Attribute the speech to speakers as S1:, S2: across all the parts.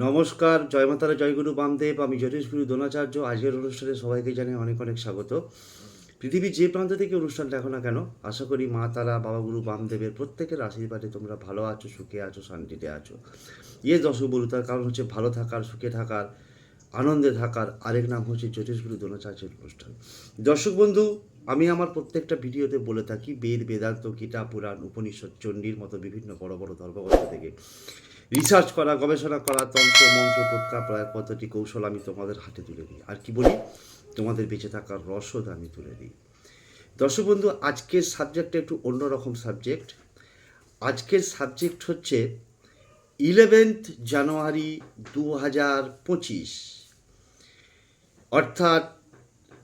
S1: নমস্কার, জয় মাতারা জয়গুরু বামদেব, আমি জ্যোতিষ গুরু দ্রোণাচার্য। আজকের অনুষ্ঠানে সবাইকে জানাই অনেক অনেক স্বাগত। পৃথিবীর যে প্রান্ত থেকে অনুষ্ঠানটা দেখো না কেন, আশা করি মা, তারা, বাবা, গুরু, বামদেবের প্রত্যেকের আশীর্বাদে তোমরা ভালো আছো, সুখে আছো, শান্তিতে আছো। ইয়ে বলু তার কারণ হচ্ছে ভালো থাকার, সুখে থাকার, আনন্দে থাকার আরেক নাম হচ্ছে জ্যোতিষগুরু দ্রোণাচার্যের অনুষ্ঠান। দর্শক বন্ধু, আমি আমার প্রত্যেকটা ভিডিওতে বলে থাকি, বেদ, বেদান্ত, গীতা, পুরাণ, উপনিষদ, চণ্ডীর মতো বিভিন্ন বড় বড় ধর্মগ্রন্থ থেকে। রিসার্চ করা, গবেষণা করা, তন্ত্র, মন্ত্র, টোটকা, প্রয়োগ পদ্ধতি, কৌশল আমি তোমাদের হাতে তুলে দিই। আর কি বলি? তোমাদের বেঁচে থাকার রসদ আমি তুলে দিই। দর্শক বন্ধু, আজকের সাবজেক্টটা একটু অন্যরকম সাবজেক্ট আজকের সাবজেক্ট হচ্ছে ইলেভেন্থ জানুয়ারি দু হাজার পঁচিশ। অর্থাৎ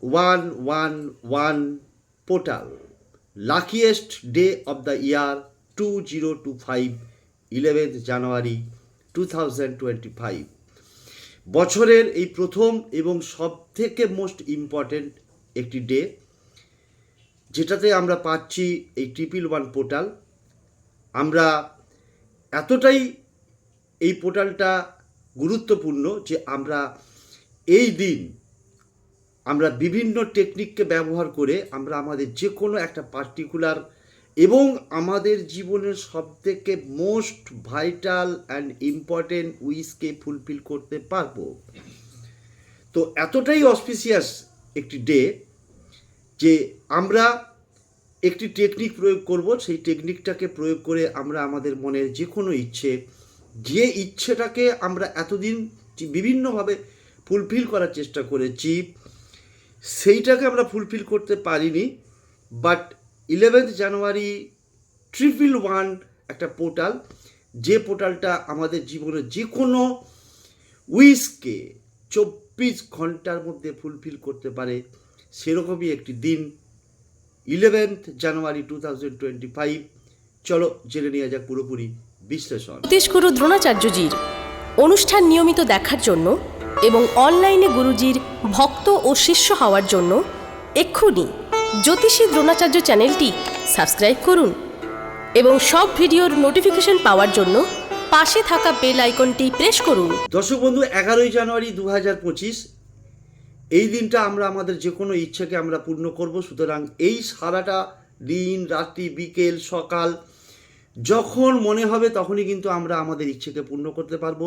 S1: one one one portal luckiest day of the year two zero two five eleventh January two twenty five বছরের এই প্রথম এবং সব থেকে মোস্ট ইম্পর্ট্যান্ট একটি ডে যেটাতে আমরা পাচ্ছি এই ট্রিপল ওয়ান পোর্টাল আমরা এতটাই এই পোর্টালটা গুরুত্বপূর্ণ যে আমরা এই দিন আমরা বিভিন্ন টেকনিককে ব্যবহার করে আমরা আমাদের যে কোনো একটা পার্টিকুলার এবং আমাদের জীবনের সবথেকে মোস্ট ভাইটাল অ্যান্ড ইম্পর্টেন্ট উইসকে ফুলফিল করতে পারব। তো এতটাই অসপিসিয়াস একটি ডে যে আমরা একটি টেকনিক প্রয়োগ করব, সেই টেকনিকটাকে প্রয়োগ করে আমরা আমাদের মনের যে কোনো ইচ্ছে, যে ইচ্ছেটাকে আমরা এতদিন বিভিন্নভাবে ফুলফিল করার চেষ্টা করেছি, সেইটাকে আমরা ফুলফিল করতে পারিনি but eleventh January triple one একটা পোর্টাল। যে পোর্টালটা আমাদের জীবনের যে কোনো উইসকে চব্বিশ ঘণ্টার মধ্যে ফুলফিল করতে পারে, সেরকমই একটি দিন। Eleventh January two thousand twenty five চলো জেনে নেওয়া যাক পুরোপুরি বিশ্লেষণ।
S2: জ্যোতিষগুরু দ্রোণাচার্যজির অনুষ্ঠান নিয়মিত দেখার জন্য এবং অনলাইনে গুরুজির ভক্ত ও শিষ্য হওয়ার জন্য এক্ষুনি জ্যোতিষী দ্রোণাচার্য চ্যানেলটি সাবস্ক্রাইব করুন এবং সব ভিডিওর নোটিফিকেশন পাওয়ার জন্য পাশে থাকা বেল আইকনটি প্রেস করুন।
S1: দর্শক বন্ধু, এগারোই জানুয়ারি দু হাজার পঁচিশ, এই দিনটা আমরা আমাদের যে কোনো ইচ্ছাকে আমরা পূর্ণ করব। সুতরাং এই সারাটা দিন, রাত্রি, বিকেল, সকাল, যখন মনে হবে তখনই কিন্তু আমরা আমাদের ইচ্ছেকে পূর্ণ করতে পারব।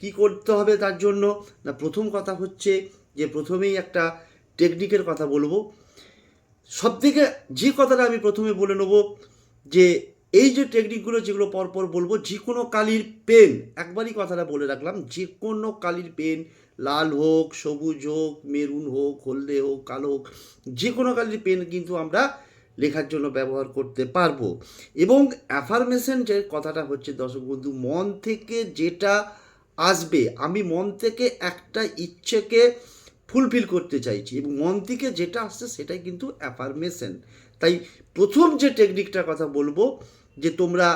S1: কি করতে হবে তার জন্য? না, প্রথম কথা হচ্ছে যে প্রথমেই একটা টেকনিকের কথা বলব। সব থেকে যে কথাটা আমি প্রথমে বলে নেব যে এই যে টেকনিকগুলো যেগুলো পরপর বলব, যে কোনো কালির পেন একবারই কথাটা বলে রাখলাম, যে কোনো কালির পেন লাল হোক, সবুজ হোক, মেরুন হোক, হলদে হোক, কালো হোক, যে কোনো কালির পেন কিন্তু আমরা লেখার জন্য ব্যবহার করতে পারব। এবং অ্যাফার্মেশন যে কথাটা হচ্ছে, দর্শক বন্ধু, মন থেকে যেটা আসবে, আমি মন থেকে একটা ইচ্ছেকে ফুলফিল করতে চাইছি এবং মন থেকে যেটা আসছে সেটাই কিন্তু অ্যাফার্মেশন তাই প্রথম যে টেকনিকটার কথা বলব, যে তোমরা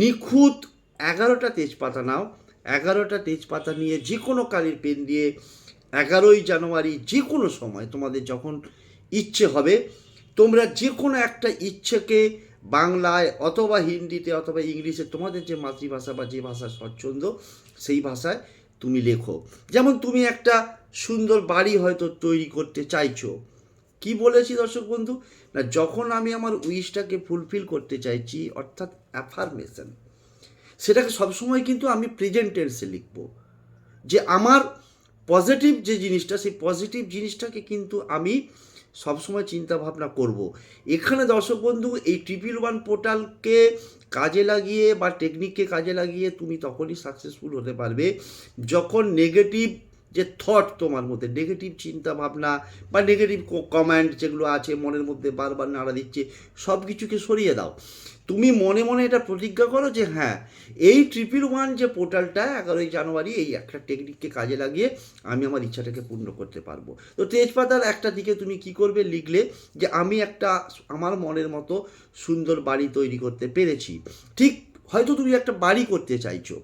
S1: নিখুঁত এগারোটা তেজপাতা নাও, এগারোটা তেজপাতা নিয়ে যে কোনো কালির পেন দিয়ে এগারোই জানুয়ারি যে কোনো সময় তোমাদের যখন ইচ্ছে হবে, তোমরা যে কোনো একটা ইচ্ছেকে বাংলায় অথবা হিন্দিতে অথবা ইংলিশে তোমাদের যে মাতৃভাষা বা যে ভাষা স্বচ্ছন্দ, সেই ভাষায় তুমি লেখো। যেমন তুমি একটা সুন্দর বাড়ি হয়তো তৈরি করতে চাইছো। কি বলেছি দর্শক বন্ধু? না, যখন আমি আমার উইশটাকে ফুলফিল করতে চাইছি, অর্থাৎ অ্যাফার্মেশন সেটাকে সবসময় কিন্তু আমি প্রেজেন্ট টেন্সে লিখব। যে আমার পজিটিভ যে জিনিসটা, সেই পজিটিভ জিনিসটাকে কিন্তু আমি সবসময় চিন্তা ভাবনা করব। এখানে দর্শক বন্ধু, এই ট্রিপল ওয়ান পোর্টালকে কাজে লাগিয়ে বা টেকনিককে কাজে লাগিয়ে তুমি তখনই সাকসেসফুল হতে পারবে। যখন নেগেটিভ যে থট তোমার মধ্যে নেগেটিভ চিন্তা ভাবনা বা নেগেটিভ কমেন্ট যেগুলো আছে, মনের মধ্যে বারবার নাড়া দিচ্ছে সব কিছুকে সরিয়ে দাও। তুমি মনে মনে এটা প্রতিজ্ঞা করো যে হ্যাঁ এই ট্রিপল ওয়ান যে পোর্টালটা এগারোই জানুয়ারি, এই একটা টেকনিককে কাজে লাগিয়ে আমি আমার ইচ্ছাটাকে পূর্ণ করতে পারব। তো তেজপাতার একটা দিকে তুমি কি করবে লিখলে যে, আমি একটা আমার মনের মতো সুন্দর বাড়ি তৈরি করতে পেরেছি। ঠিক হয়তো তুমি একটা বাড়ি করতে চাইছো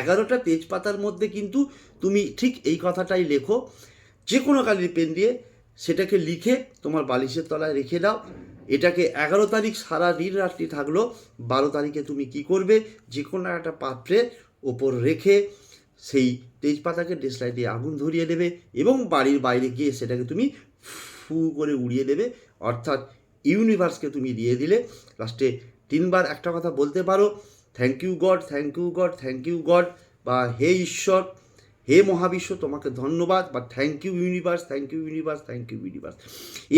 S1: এগারোটা তেজপাতার মধ্যে কিন্তু তুমি ঠিক এই কথাটাই লেখো, যে কোনো কালির পেন দিয়ে সেটাকে লিখে তোমার বালিশের তলায় রেখে দাও। এটাকে এগারো তারিখ সারা দিন রাত্রি থাকল, বারো তারিখে তুমি কি করবে? যে কোনো একটা পাত্রের ওপর রেখে সেই তেজপাতাকে ডেসলাই দিয়ে আগুন ধরিয়ে দেবে এবং বাড়ির বাইরে গিয়ে সেটাকে তুমি ফু করে উড়িয়ে দেবে। অর্থাৎ ইউনিভার্সকে তুমি দিয়ে দিলে। লাস্টে তিনবার একটা কথা বলতে পারো thank you God thank you God thank you God বা হে ঈশ্বর, হে মহাবিশ্ব, তোমাকে ধন্যবাদ। বা thank you universe thank you universe thank you universe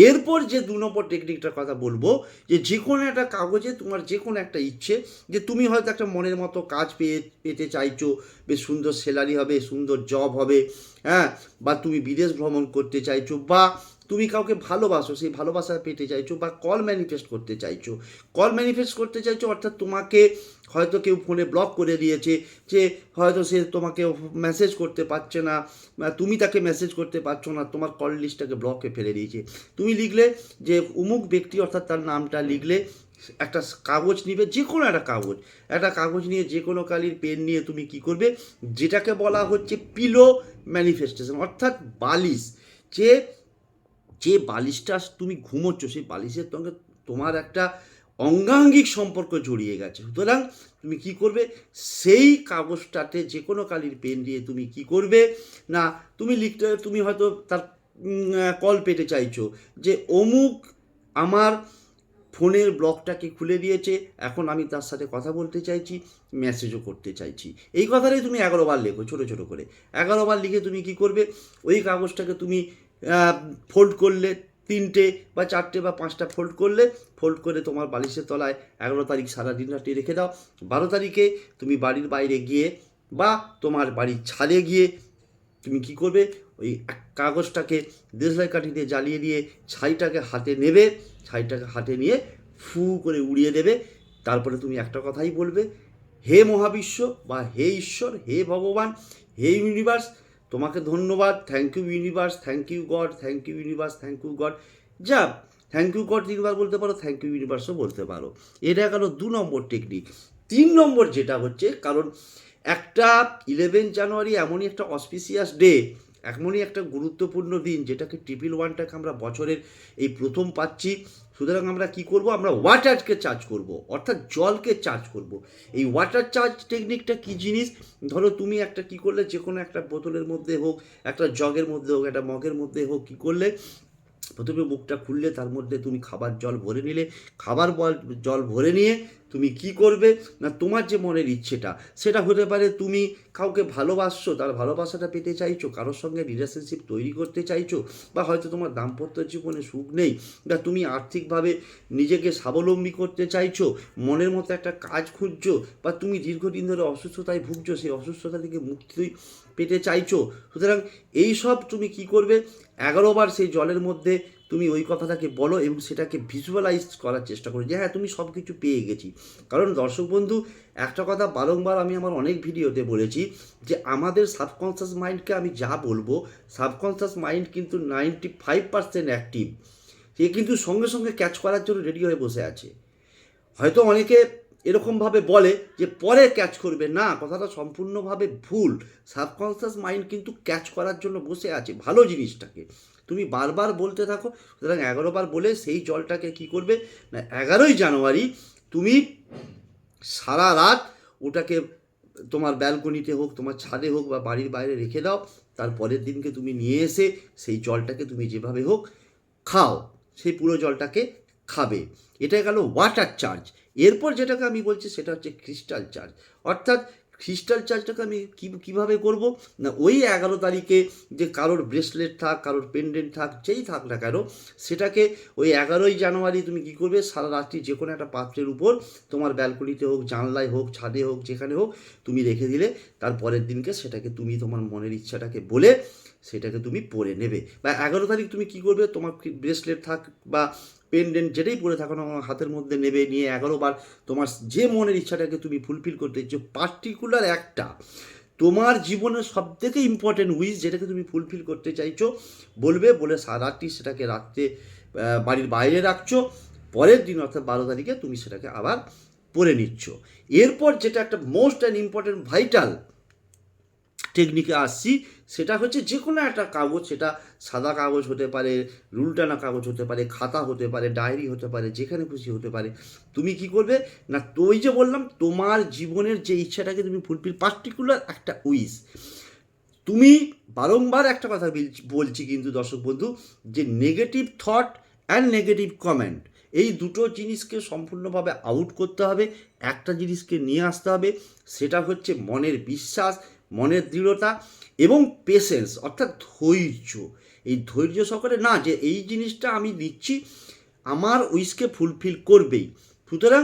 S1: এরপর যে দু নম্বর টেকনিকটার কথা বলব, যে যে কোনো একটা কাগজে তোমার যে কোনো একটা ইচ্ছে, যে তুমি হয়তো একটা মনের মতো কাজ পেয়ে, পেতে চাইছো, বেশ সুন্দর স্যালারি হবে, সুন্দর জব হবে হ্যাঁ বা তুমি বিদেশ ভ্রমণ করতে চাইছো, বা তুমি কাউকে ভালোবাসো, সেই ভালোবাসা পেতে চাইছো বা কল ম্যানিফেস্ট করতে চাইছো। কল ম্যানিফেস্ট করতে চাইছো অর্থাৎ তোমাকে হয়তো কেউ ফোনে ব্লক করে দিয়েছে যে হয়তো সে তোমাকে মেসেজ করতে পারছে না তুমি তাকে মেসেজ করতে পারছ না, তোমার কল লিস্টটাকে ব্লকে ফেলে দিয়েছে। তুমি লিখলে যে অমুক ব্যক্তি অর্থাৎ তার নামটা লিখলে একটা কাগজ নিবে, যে কোনো একটা কাগজ। একটা কাগজ নিয়ে যে কোনো কালির পেন নিয়ে তুমি কি করবে? যেটাকে বলা হচ্ছে পিলো ম্যানিফেস্টেশন অর্থাৎ বালিশ। যে যে বালিশটা তুমি ঘুমোচ্ছ, সেই বালিশের সঙ্গে তোমার একটা অঙ্গাঙ্গিক সম্পর্ক জড়িয়ে গেছে। সুতরাং তুমি কি করবে? সেই কাগজটাতে যে কোনো কালির পেন দিয়ে তুমি কি করবে? না, তুমি লিখতে, তুমি হয়তো তার কল পেতে চাইছো যে অমুক আমার ফোনের ব্লকটাকে খুলে দিয়েছে, এখন আমি তার সাথে কথা বলতে চাইছি মেসেজও করতে চাইছি। এই কথাটাই তুমি এগারো বার লেখো, ছোটো ছোটো করে। এগারো বার লিখে তুমি কি করবে? ওই কাগজটাকে তুমি ফোল্ড করলে তিনটে বা চারটে বা পাঁচটা ফোল্ড করলে ফোল্ড করে তোমার বালিশের তলায় এগারো তারিখ সারা রাত্রি রেখে দাও। বারো তারিখে তুমি বাড়ির বাইরে গিয়ে বা তোমার বাড়ির ছাদে গিয়ে তুমি কি করবে? ওই কাগজটাকে দেশলাই কাঠি দিয়ে জ্বালিয়ে দিয়ে ছাইটাকে হাতে নেবে, ছাইটাকে হাতে নিয়ে ফু করে উড়িয়ে দেবে। তারপরে তুমি একটা কথাই বলবে, হে মহাবিশ্ব বা হে ঈশ্বর, হে ভগবান, হে ইউনিভার্স তোমাকে ধন্যবাদ thank you universe thank you God thank you universe thank you God যা থ্যাংক ইউ গড তিনবার বলতে পারো থ্যাংক ইউ ইউনিভার্সও বলতে পারো। এটা গেল দু নম্বর টেকনিক তিন নম্বর যেটা হচ্ছে, কারণ একটা ইলেভেন জানুয়ারি এমনই একটা অসপিসিয়াস ডে এমনই একটা গুরুত্বপূর্ণ দিন, যেটাকে ট্রিপল ওয়ানটাকে আমরা বছরের এই প্রথম পাচ্ছি। সুতরাং আমরা কি করব? আমরা ওয়াটারকে চার্জ করব, অর্থাৎ জলকে চার্জ করব। এই ওয়াটার চার্জ টেকনিকটা কি জিনিস? ধরো তুমি একটা কি করলে? যে কোনো একটা বোতলের মধ্যে হোক, একটা জগের মধ্যে হোক, একটা মগের মধ্যে হোক, কি করলে? প্রথমে মুখটা খুললে, তার মধ্যে তুমি খাবার জল ভরে নিলে। খাবার জল ভরে নিয়ে তুমি কি করবে না তোমার যে মনের ইচ্ছেটা, সেটা হতে পারে তুমি কাউকে ভালোবাসছো, তার ভালোবাসাটা পেতে চাইছো, কারোর সঙ্গে রিলেশনশিপ তৈরি করতে চাইছো, বা হয়তো তোমার দাম্পত্য জীবনে সুখ নেই, বা তুমি আর্থিকভাবে নিজেকে স্বাবলম্বী করতে চাইছো, মনের মতো একটা কাজ খুঁজছো, বা তুমি দীর্ঘদিন ধরে অসুস্থতায় ভুগছো, সেই অসুস্থতা থেকে মুক্তি পেতে চাইছো, সুতরাং এই সব তুমি কি করবে? এগারোবার সেই জলের মধ্যে তুমি ওই কথাটাকে বলো এবং সেটাকে ভিজুয়ালাইজ করার চেষ্টা করো যে হ্যাঁ তুমি সব কিছু পেয়ে গেছি। কারণ দর্শক বন্ধু, একটা কথা বারংবার আমি আমার অনেক ভিডিওতে বলেছি যে আমাদের সাবকনসিয়াস মাইন্ডকে আমি যা বলব সাবকনসিয়াস মাইন্ড কিন্তু নাইনটি ফাইভ পার্সেন্ট অ্যাক্টিভ সে কিন্তু সঙ্গে সঙ্গে ক্যাচ করার জন্য রেডি হয়ে বসে আছে। হয়তো অনেকে এরকমভাবে বলে যে পরে ক্যাচ করবে। না, কথাটা সম্পূর্ণভাবে ভুল। সাবকনসিয়াস মাইন্ড কিন্তু ক্যাচ করার জন্য বসে আছে। ভালো জিনিসটাকে। তুমি বারবার বলতে থাকো, সুতরাং এগারোবার বলে সেই জলটাকে কি করবে? না, এগারোই জানুয়ারি তুমি সারা রাত ওটাকে তোমার ব্যালকনিতে হোক, তোমার ছাদে হোক বা বাড়ির বাইরে রেখে দাও, তার পরের দিনকে তুমি নিয়ে এসে সেই জলটাকে তুমি যেভাবে হোক খাও, সেই পুরো জলটাকে খাবে। এটা গেল ওয়াটার চার্জ এরপর যেটাকে আমি বলছি সেটা হচ্ছে ক্রিস্টাল চার্জ অর্থাৎ ক্রিস্টাল চার্জটাকে আমি কী, কীভাবে করব? না, ওই এগারো তারিখে যে কারোর ব্রেসলেট থাক, কারোর পেন্ডেন্ট থাক, যেই থাক না কেন, সেটাকে ওই এগারোই জানুয়ারি তুমি কী করবে? সারা রাত্রি যে কোনো একটা পাত্রের উপর তোমার ব্যালকনিতে হোক, জানলায় হোক, ছাদে হোক, যেখানে হোক, তুমি রেখে দিলে, তার পরের দিনকে সেটাকে তুমি তোমার মনের ইচ্ছাটাকে বলে সেটাকে তুমি পরে নেবে। বা এগারো তারিখ তুমি কি করবে? তোমার ব্রেসলেট থাক বা পেন্ডেন্ট যেটাই পরে থাকো না হাতের মধ্যে নেবে, নিয়ে এগারো বার তোমার যে মনের ইচ্ছাটাকে তুমি ফুলফিল করতে চাইছো পার্টিকুলার একটা তোমার জীবনের সব থেকে ইম্পর্টেন্ট উইস যেটাকে তুমি ফুলফিল করতে চাইছো, বলবে, বলে সারা রাত্রি সেটাকে রাত্রে বাড়ির বাইরে রাখছো, পরের দিন অর্থাৎ বারো তারিখে তুমি সেটাকে আবার পরে নিচ্ছ। এরপর যেটা একটা মোস্ট অ্যান্ড ইম্পর্টেন্ট ভাইটাল টেকনিকে আসছি সেটা হচ্ছে যে কোনো একটা কাগজ, সেটা সাদা কাগজ হতে পারে, রুলটানা কাগজ হতে পারে, খাতা হতে পারে, ডায়েরি হতে পারে, যেখানে খুশি হতে পারে। তুমি কি করবে? না ওই যে বললাম, তোমার জীবনের যে ইচ্ছাটাকে তুমি ফুলফিল পার্টিকুলার একটা উইস তুমি বারংবার একটা কথা বলছি কিন্তু দর্শক বন্ধু, যে negative thought and negative comment এই দুটো জিনিসকে সম্পূর্ণভাবে আউট করতে হবে, একটা জিনিসকে নিয়ে আসতে হবে, সেটা হচ্ছে মনের বিশ্বাস, মনের দৃঢ়তা এবং পেশেন্স অর্থাৎ ধৈর্য। এই ধৈর্য সহকারে না, যে এই জিনিসটা আমি দিচ্ছি, আমার উইসকে ফুলফিল করবেই। সুতরাং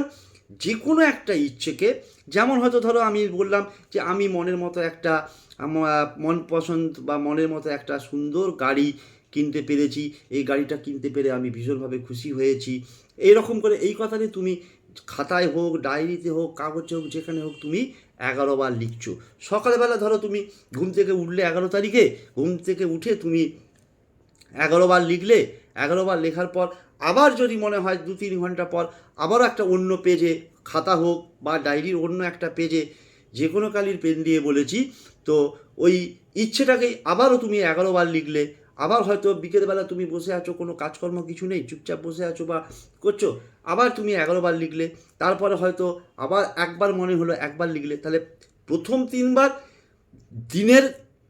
S1: যে কোনো একটা ইচ্ছেকে, যেমন হয়তো ধরো আমি বললাম যে আমি মনের মতো একটা মন পছন্দ বা মনের মতো একটা সুন্দর গাড়ি কিনতে পেরেছি, এই গাড়িটা কিনতে পেরে আমি ভীষণভাবে খুশি হয়েছি। এইরকম করে এই কথাটি তুমি খাতায় হোক ডায়েরিতে হোক, কাগজে হোক, যেখানে হোক তুমি এগারো বার লিখছো। সকালবেলা ধরো তুমি ঘুম থেকে উঠলে এগারো তারিখে, ঘুম থেকে উঠে তুমি এগারো বার লিখলে, এগারো বার লেখার পর আবার যদি মনে হয় দু তিন ঘণ্টা পর আবারও একটা অন্য পেজে খাতা হোক বা ডায়েরির অন্য একটা পেজে যে কোনো কালির পেন দিয়ে বলেছি, তো ওই ইচ্ছেটাকেই আবারও তুমি এগারো বার লিখলে আবার হয়তো বিকেলবেলা তুমি বসে আছো, কোনো কাজকর্ম কিছু নেই, চুপচাপ বসে আছো বা করছ, আবার তুমি এগারো বার লিখলে, তারপরে হয়তো আবার একবার মনে হলো একবার লিখলে, তাহলে প্রথম তিনবার দিনের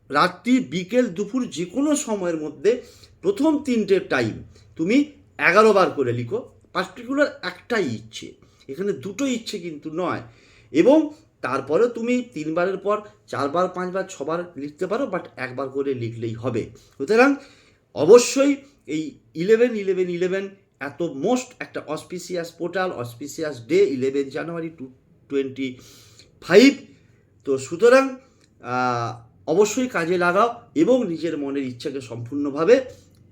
S1: রাত্রি, বিকেল, দুপুর যে কোনো সময়ের মধ্যে প্রথম তিনটে টাইম তুমি এগারো বার করে লিখো পার্টিকুলার একটাই ইচ্ছে। এখানে দুটো ইচ্ছে কিন্তু নয়। এবং তারপরে তুমি তিনবারের পর চারবার, পাঁচবার, ছবার লিখতে পারো বাট একবার করে লিখলেই হবে। সুতরাং অবশ্যই এই ইলেভেন ইলেভেন ইলেভেন এত মোস্ট একটা auspicious portal auspicious day eleven January two twenty five তো সুতরাং অবশ্যই কাজে লাগাও এবং নিজের মনের ইচ্ছাকে সম্পূর্ণভাবে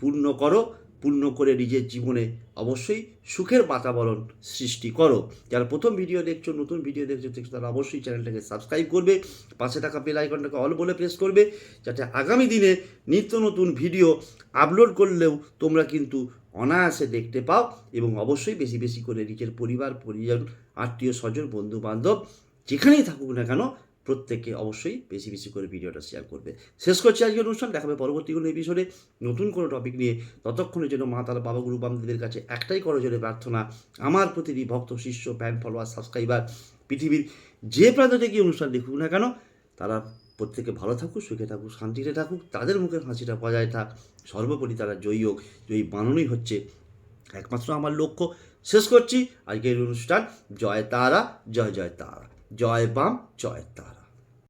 S1: পূর্ণ করো। পূর্ণ করে নিজের জীবনে অবশ্যই সুখের বাতাবরণ সৃষ্টি করো। যারা প্রথম ভিডিও দেখছ, নতুন ভিডিও দেখছ দেখছ, তারা অবশ্যই চ্যানেলটাকে সাবস্ক্রাইব করবে, পাশে থাকা বেল আইকনটাকে অল বলে প্রেস করবে, যাতে আগামী দিনে নিত্য নতুন ভিডিও আপলোড করলেও তোমরা কিন্তু অনায়াসে দেখতে পাও এবং অবশ্যই বেশি বেশি করে নিজের পরিবার, পরিজন, আত্মীয়, স্বজন বন্ধু বান্ধব যেখানেই থাকুক না কেন প্রত্যেককে অবশ্যই বেশি বেশি করে ভিডিওটা শেয়ার করবে। শেষ করছি আজকের অনুষ্ঠান, দেখাবে পরবর্তী কোনো এপিসোডে নতুন কোনো টপিক নিয়ে ততক্ষণের জন্য মা, তার, বাবা, গুরু বামদেবের কাছে একটাই করো জোরে প্রার্থনা, আমার প্রতিটি ভক্ত, শিষ্য ফ্যান ফলোয়ার সাবস্ক্রাইবার পৃথিবীর যে প্রান্ত থেকে অনুষ্ঠান দেখুক না কেন, তারা প্রত্যেকে ভালো থাকুক, সুখে থাকুক, শান্তিতে থাকুক, তাদের মুখের হাসিটা বজায় থাক, সর্বোপরি তারা জয়ী হোক, জয়ী বানানোই হচ্ছে। একমাত্র আমার লক্ষ্য। শেষ করছি আজকের অনুষ্ঠান। জয় তারা, জয় জয় তারা। জয় বাম, জয় তারা।